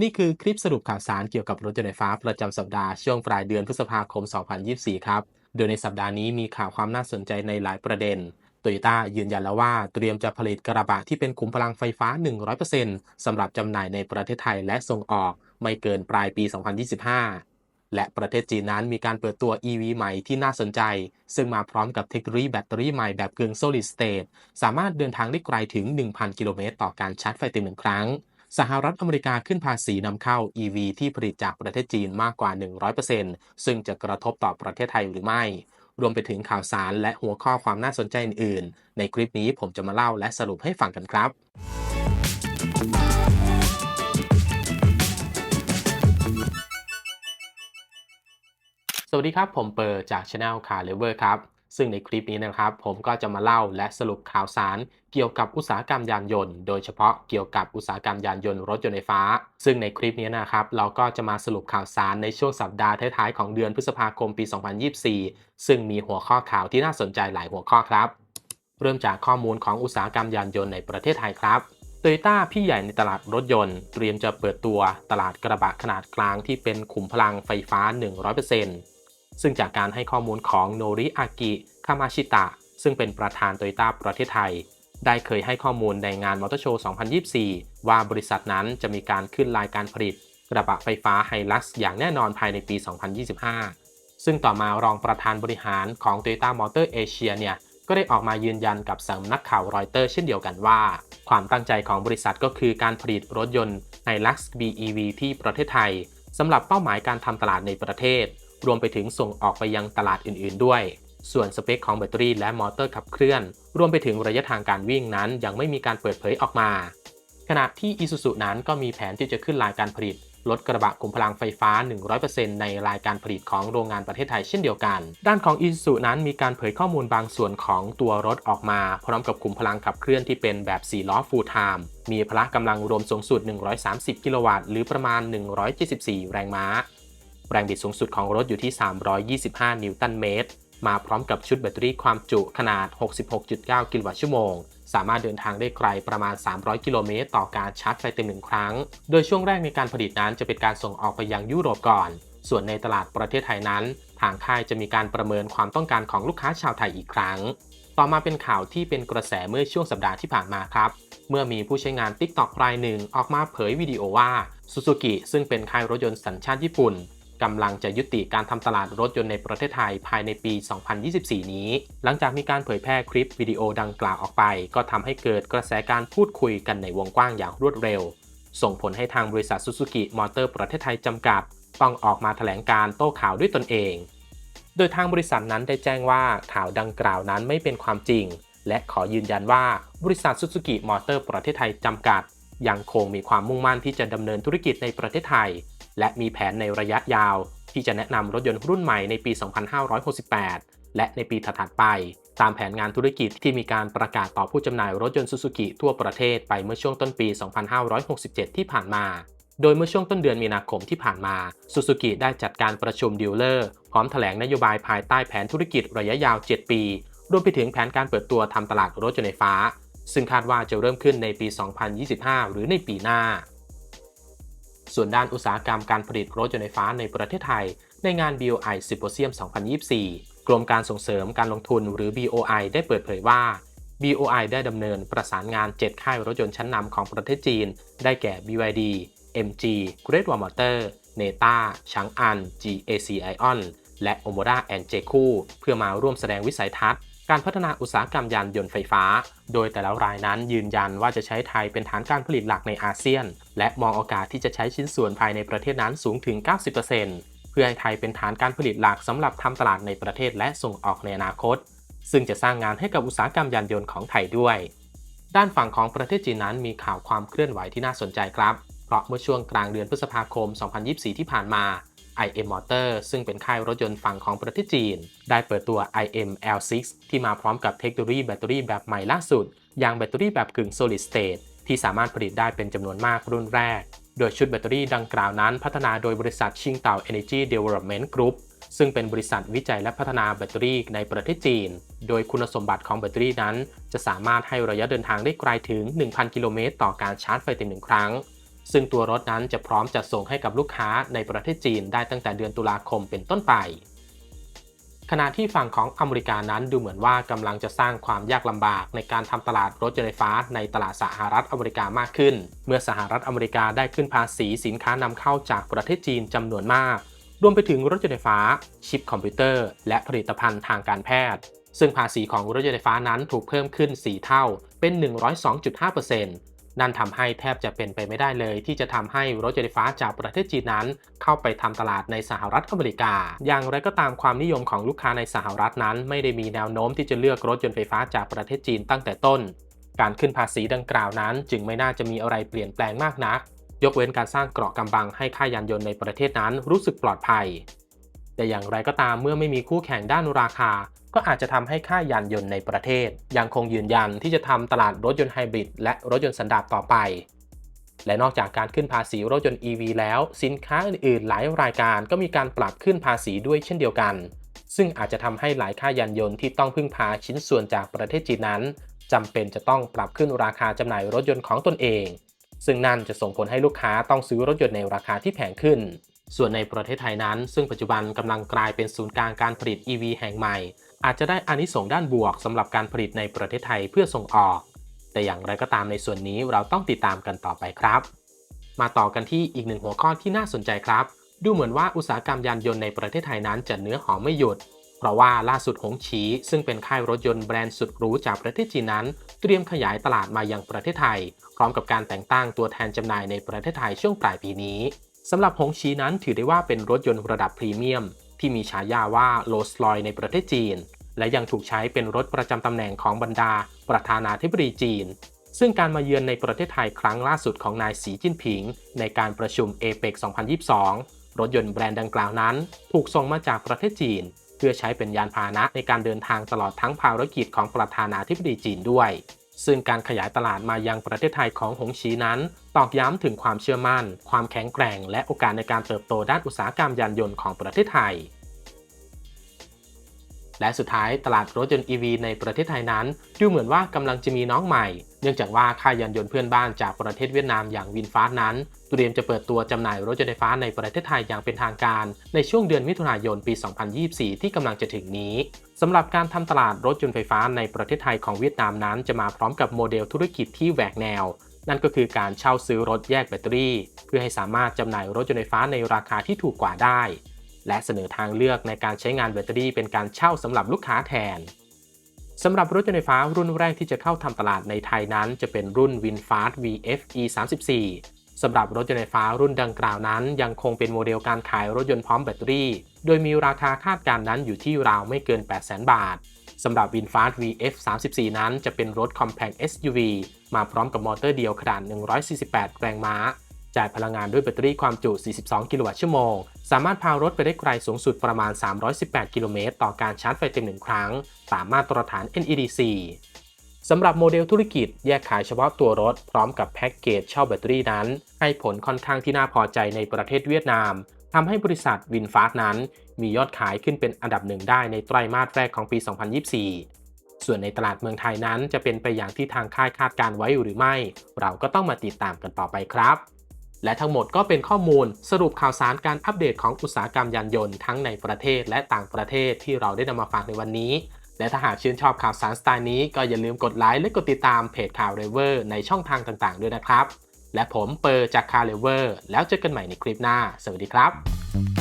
นี่คือคลิปสรุปข่าวสารเกี่ยวกับรถยนต์ไฟฟ้าประจำสัปดาห์ช่วงปลายเดือนพฤษภาคม 2024 ครับ โดยในสัปดาห์นี้มีข่าวความน่าสนใจในหลายประเด็นโตโยต้ายืนยันแล้วว่าเตรียมจะผลิตกระบะที่เป็นขุมพลังไฟฟ้า 100%สำหรับจำหน่ายในประเทศไทยและส่งออกไม่เกินปลายปี 2025 และประเทศจีนนั้นมีการเปิดตัว EV ใหม่ที่น่าสนใจ ซึ่งมาพร้อมกับเทคโนโลยีแบตเตอรี่ใหม่แบบกึ่ง solid state สามารถเดินทางได้ไกลถึง 1,000 กิโลเมตรต่อการชาร์จไฟเต็มหนึ่งครั้ง สหรัฐอเมริกาขึ้นภาษีนำเข้า EV ที่ผลิตจากประเทศจีนมากกว่า 100%ซึ่งจะกระทบต่อประเทศไทยหรือไม่ รวมไปถึงข่าวสารและหัวข้อความน่าสนใจอื่นๆในคลิปนี้ผมจะมาเล่าและสรุปให้ฟังกันครับสวัสดีครับ ผมเปิดจาก Channel Car Lever ครับ ซึ่งในคลิปนี้นะครับ ผมก็จะมาเล่าและสรุปข่าวสาร เกี่ยวกับอุตสาหกรรมยานยนต์ โดยเฉพาะเกี่ยวกับอุตสาหกรรมยานยนต์รถยนต์ไฟฟ้า ซึ่งในคลิปนี้นะครับ เราก็จะมาสรุปข่าวสารในช่วงสัปดาห์ท้ายๆของเดือนพฤษภาคมปี 2024 ซึ่งมีหัวข้อข่าวที่น่าสนใจหลายหัวข้อครับ เริ่มจากข้อมูลของอุตสาหกรรมยานยนต์ในประเทศไทยครับโตโยต้าพี่ใหญ่ในตลาดรถยนต์ เตรียมจะเปิดตัวตลาดกระบะขนาดกลางที่เป็นขุมพลังไฟฟ้า 100% ซึ่งจากการให้ข้อมูลของโนริอากิคามาชิตะ ซึ่งเป็นประธานโตโยต้าประเทศไทย ได้เคยให้ข้อมูลในงานมอเตอร์โชว์ 2024 ว่าบริษัทนั้นจะมีการขึ้นรายการผลิตกระบะไฟฟ้าไฮลักซ์อย่างแน่นอนภายในปี 2025 ซึ่งต่อมารองประธานบริหารของ Toyota Motor Asia เนี่ยก็ได้ออกมายืนยันกับสำนักข่าวรอยเตอร์เช่นเดียวกันว่า ความตั้งใจของบริษัทก็คือการผลิตรถยนต์ Hilux BEV ที่ประเทศไทยสำหรับเป้าหมายการทำตลาดในประเทศ รวมไปถึงส่งออกไปยังตลาดอื่นๆด้วย ส่วนสเปคของแบตเตอรี่และมอเตอร์ขับเคลื่อน รวมไปถึงระยะทางการวิ่งนั้นยังไม่มีการเปิดเผยออกมา ขณะที่ Isuzu นั้นก็มีแผนที่จะขึ้นรายการผลิตรถกระบะขุมพลังไฟฟ้า 100%ในรายการผลิตของโรงงานประเทศไทยเช่นเดียวกัน ด้านของ Isuzu นั้นมีการเผยข้อมูลบางส่วนของตัวรถออกมา พร้อมกับขุมพลังขับเคลื่อนที่เป็นแบบ 4 ล้อ full time มีพละกำลังรวมสูงสุด 130 กิโลวัตต์ หรือประมาณ 174 แรงม้า แรงบิดสูงสุดของรถอยู่ที่ 325 นิวตันเมตร มาพร้อมกับชุดแบตเตอรี่ความจุขนาด 66.9 กิโลวัตต์ชั่วโมง สามารถเดินทางได้ไกลประมาณ 300 กิโลเมตร ต่อการชาร์จไฟเต็มหนึ่งครั้ง โดยช่วงแรกในการผลิตนั้นจะเป็นการส่งออกไปยังยุโรปก่อน ส่วนในตลาดประเทศไทยนั้น ทางค่ายจะมีการประเมินความต้องการของลูกค้าชาวไทยอีกครั้ง ต่อมาเป็นข่าวที่เป็นกระแสเมื่อช่วงสัปดาห์ที่ผ่านมาครับเมื่อมีผู้ใช้งาน TikTok รายหนึ่งออกมาเผยวิดีโอว่า Suzuki ซึ่งเป็นค่ายรถยนต์สัญชาติญี่ปุ่น กำลังจะยุติการทำตลาดรถยนต์ในประเทศไทยภายในปี 2024 นี้ หลังจากมีการเผยแพร่คลิปวิดีโอดังกล่าวออกไป ก็ทำให้เกิดกระแสการพูดคุยกันในวงกว้างอย่างรวดเร็ว ส่งผลให้ทางบริษัท Suzuki Motor ประเทศไทยจำกัด ต้องออกมาแถลงการโต้ข่าวด้วยตนเอง โดยทางบริษัทนั้นได้แจ้งว่าข่าวดังกล่าวนั้นไม่เป็นความจริง และขอยืนยันว่าบริษัท Suzuki Motor ประเทศไทยจำกัด ยังคงมีความมุ่งมั่นที่จะดำเนินธุรกิจในประเทศไทย และมีแผนในระยะยาว ที่จะแนะนำรถยนต์รุ่นใหม่ในปี 2568 และในปีถัดๆไป ตามแผนงานธุรกิจที่มีการประกาศต่อผู้จำหน่ายรถยนต์ Suzuki ทั่วประเทศไปเมื่อช่วงต้นปี 2567 ที่ผ่านมาโดยเมื่อช่วงต้นเดือนมีนาคมที่ผ่านมา Suzuki ได้จัดการประชุมดีลเลอร์ พร้อมแถลงนโยบายภายใต้แผนธุรกิจระยะยาว 7 ปี รวมไปถึงแผนการเปิดตัวทำตลาดรถยนต์ไฟฟ้า ซึ่งคาดว่าจะเริ่มขึ้นในปี 2025 หรือในปีหน้า ส่วนด้านอุตสาหกรรมการผลิตรถยนต์ไฟฟ้าในประเทศไทย ในงาน BOI Symposium 2024 กรมการส่งเสริมการลงทุนหรือ BOI ได้เปิดเผยว่า BOI ได้ดำเนินประสานงาน 7 ค่ายรถยนต์ชั้นนำของประเทศจีน ได้แก่ BYD MG Great Wall Motor Neta ชางอัน GAC Ion และ Omoda and j c u เพื่อมาร่วมแสดงวิสัยทัศน์ การพัฒนาอุตสาหกรรมยานยนต์ไฟฟ้า โดยแต่ละรายนั้นยืนยันว่าจะใช้ไทยเป็นฐานการผลิตหลักในอาเซียน และมองโอกาสที่จะใช้ชิ้นส่วนภายในประเทศนั้นสูงถึง 90%เพื่อให้ไทยเป็นฐานการผลิตหลักสำหรับทำตลาดในประเทศและส่งออกในอนาคต ซึ่งจะสร้างงานให้กับอุตสาหกรรมยานยนต์ของไทยด้วย ด้านฝั่งของประเทศจีนนั้นมีข่าวความเคลื่อนไหวที่น่าสนใจครับ เพราะเมื่อช่วงกลางเดือนพฤษภาคม 2024 ที่ผ่านมา IM Motor ซึ่งเป็นค่ายรถยนต์ฝั่งของประเทศจีน ได้เปิดตัว IM L6 ที่มาพร้อมกับเทคโนโลยีแบตเตอรี่แบบใหม่ล่าสุด อย่างแบตเตอรี่แบบกึ่ง solid state ที่สามารถผลิตได้เป็นจำนวนมากรุ่นแรก โดยชุดแบตเตอรี่ดังกล่าวนั้น พัฒนาโดยบริษัทชิงเต่า Energy Development Group ซึ่งเป็นบริษัทวิจัยและพัฒนาแบตเตอรี่ในประเทศจีน โดยคุณสมบัติของแบตเตอรี่นั้น จะสามารถให้ระยะเดินทางได้ไกลถึง 1,000 กิโลเมตรต่อการชาร์จไฟเต็มหนึ่งครั้ง ซึ่งตัวรถนั้นจะพร้อมจัดส่งให้กับลูกค้าในประเทศจีนได้ตั้งแต่เดือนตุลาคมเป็นต้นไป ขณะที่ฝั่งของอเมริกานั้นดูเหมือนว่ากำลังจะสร้างความยากลำบากในการทำตลาดรถยนต์ไฟฟ้าในตลาดสหรัฐอเมริกามากขึ้น เมื่อสหรัฐอเมริกาได้ขึ้นภาษีสินค้านำเข้าจากประเทศจีนจำนวนมากรวมไปถึงรถยนต์ไฟฟ้า ชิปคอมพิวเตอร์ และผลิตภัณฑ์ทางการแพทย์ ซึ่งภาษีของรถยนต์ไฟฟ้านั้นถูกเพิ่มขึ้น 4 เท่าเป็น 102.5% นั่นทำให้แทบจะเป็นไปไม่ได้เลยที่จะทำให้รถยนต์ไฟฟ้าจากประเทศจีนนั้น เข้าไปทำตลาดในสหรัฐอเมริกา อย่างไรก็ตามความนิยมของลูกค้าในสหรัฐนั้น ไม่ได้มีแนวโน้มที่จะเลือกรถยนต์ไฟฟ้าจากประเทศจีนตั้งแต่ต้น การขึ้นภาษีดังกล่าวนั้น จึงไม่น่าจะมีอะไรเปลี่ยนแปลงมากนัก ยกเว้นการสร้างเกราะกำบังให้ค่ายยานยนต์ในประเทศนั้นรู้สึกปลอดภัย แต่อย่างไรก็ตามเมื่อไม่มีคู่แข่งด้านราคา ก็อาจจะทำให้ค่ายยานยนต์ในประเทศ ยังคงยืนยันที่จะทำตลาดรถยนต์ไฮบริดและรถยนต์สันดาปต่อไป และนอกจากการขึ้นภาษีรถยนต์ EV แล้ว สินค้าอื่นๆ หลายรายการก็มีการปรับขึ้นภาษีด้วยเช่นเดียวกัน ซึ่งอาจจะทำให้หลายค่ายยานยนต์ที่ต้องพึ่งพาชิ้นส่วนจากประเทศจีนนั้นจำเป็นจะต้องปรับขึ้นราคาจำหน่ายรถยนต์ของตนเอง ซึ่งนั่นจะส่งผลให้ลูกค้าต้องซื้อรถยนต์ในราคาที่แพงขึ้น ส่วนในประเทศไทยนั้น ซึ่งปัจจุบันกำลังกลายเป็นศูนย์กลางการผลิต EV แห่งใหม่ อาจจะได้อานิสงส์ด้านบวกสำหรับการผลิตในประเทศไทยเพื่อส่งออก แต่อย่างไรก็ตามในส่วนนี้เราต้องติดตามกันต่อไปครับ มาต่อกันที่อีกหนึ่งหัวข้อที่น่าสนใจครับ ดูเหมือนว่าอุตสาหกรรมยานยนต์ในประเทศไทยนั้นจะเนื้อหอมไม่หยุดเพราะว่าล่าสุดหงฉีซึ่งเป็นค่ายรถยนต์แบรนด์สุดหรูจากประเทศจีนนั้น เตรียมขยายตลาดมายังประเทศไทย พร้อมกับการแต่งตั้งตัวแทนจำหน่ายในประเทศไทยช่วงปลายปีนี้ สำหรับหงฉีนั้นถือได้ว่าเป็นรถยนต์ระดับพรีเมียม ที่มีฉายาว่าโรลส์รอยในประเทศจีน และยังถูกใช้เป็นรถประจำตำแหน่งของบรรดา ประธานาธิบดีจีน ซึ่งการมาเยือนในประเทศไทยครั้งล่าสุดของนายสีจิ้นผิง ในการประชุมเอเปก2022 รถยนต์แบรนด์ดังกล่าวนั้น ถูกส่งมาจากประเทศจีน เพื่อใช้เป็นยานพาหนะในการเดินทางตลอดทั้งภารกิจของประธานาธิบดีจีนด้วย ซึ่งการขยายตลาดมายังประเทศไทยของหงชีนั้น ตอกย้ำถึงความเชื่อมั่น ความแข็งแกร่ง และโอกาสในการเติบโตด้านอุตสาหกรรมยานยนต์ของประเทศไทย และสุดท้ายตลาดรถยนต์ EV ในประเทศไทยนั้น ดูเหมือนว่ากำลังจะมีน้องใหม่ เนื่องจากว่าค่ายยานยนต์เพื่อนบ้านจากประเทศเวียดนามอย่างวินฟาสนั้นเตรียมจะเปิดตัวจำหน่ายรถยนต์ไฟฟ้าในประเทศไทยอย่างเป็นทางการ ในช่วงเดือนมิถุนายนปี 2024 ที่กำลังจะถึงนี้สำหรับการทำตลาดรถยนต์ไฟฟ้าในประเทศไทยของเวียดนามนั้น จะมาพร้อมกับโมเดลธุรกิจที่แหวกแนว นั่นก็คือการเช่าซื้อรถแยกแบตเตอรี่ เพื่อให้สามารถจำหน่ายรถยนต์ไฟฟ้าในราคาที่ถูกกว่าได้ และเสนอทางเลือกในการใช้งานแบตเตอรี่เป็นการเช่าสำหรับลูกค้าแทนสำหรับรถยนต์ไฟฟ้ารุ่นแรกที่จะเข้าทำตลาดในไทยนั้น จะเป็นรุ่น VinFast VF E34 สำหรับรถยนต์ไฟฟ้ารุ่นดังกล่าวนั้น ยังคงเป็นโมเดลการขายรถยนต์พร้อมแบตเตอรี่ โดยมีราคาคาดการณ์นั้นอยู่ที่ราวไม่เกิน 800,000 บาทสำหรับ VinFast VF 34นั้นจะเป็นรถ Compact SUV มาพร้อมกับมอเตอร์เดียวขนาด 148 แรงม้า จ่ายพลังงานด้วยแบตเตอรี่ความจุ 42 กิโลวัตต์ชั่วโมง สามารถพารถไปได้ไกลสูงสุดประมาณ 318 กิโลเมตร ต่อการชาร์จไฟเต็มหนึ่งครั้ง ตามมาตรฐาน NEDC สำหรับโมเดลธุรกิจแยกขายเฉพาะตัวรถพร้อมกับแพ็กเกจเช่าแบตเตอรี่นั้น ให้ผลค่อนข้างที่น่าพอใจในประเทศเวียดนามทำให้บริษัทวินฟาสนั้น มียอดขายขึ้นเป็นอันดับหนึ่งได้ในไตรมาสแรกของปี 2024 ส่วนในตลาดเมืองไทยนั้นจะเป็นไปอย่างที่ทางค่ายคาดการไว้หรือไม่ เราก็ต้องมาติดตามกันต่อไปครับ และทั้งหมดก็เป็นข้อมูลสรุปข่าวสารการอัปเดตของอุตสาหกรรมยานยนต์ทั้งในประเทศและต่างประเทศที่เราได้นำมาฝากในวันนี้ และถ้าหากชื่นชอบข่าวสารสไตล์นี้ก็อย่าลืมกดไลค์และกดติดตามเพจข่าวเรเวอร์ในช่องทางต่างๆ ด้วยนะครับ และผมเปอร์จากคาวเรเวอร์แล้วเจอกันใหม่ในคลิปหน้า สวัสดีครับ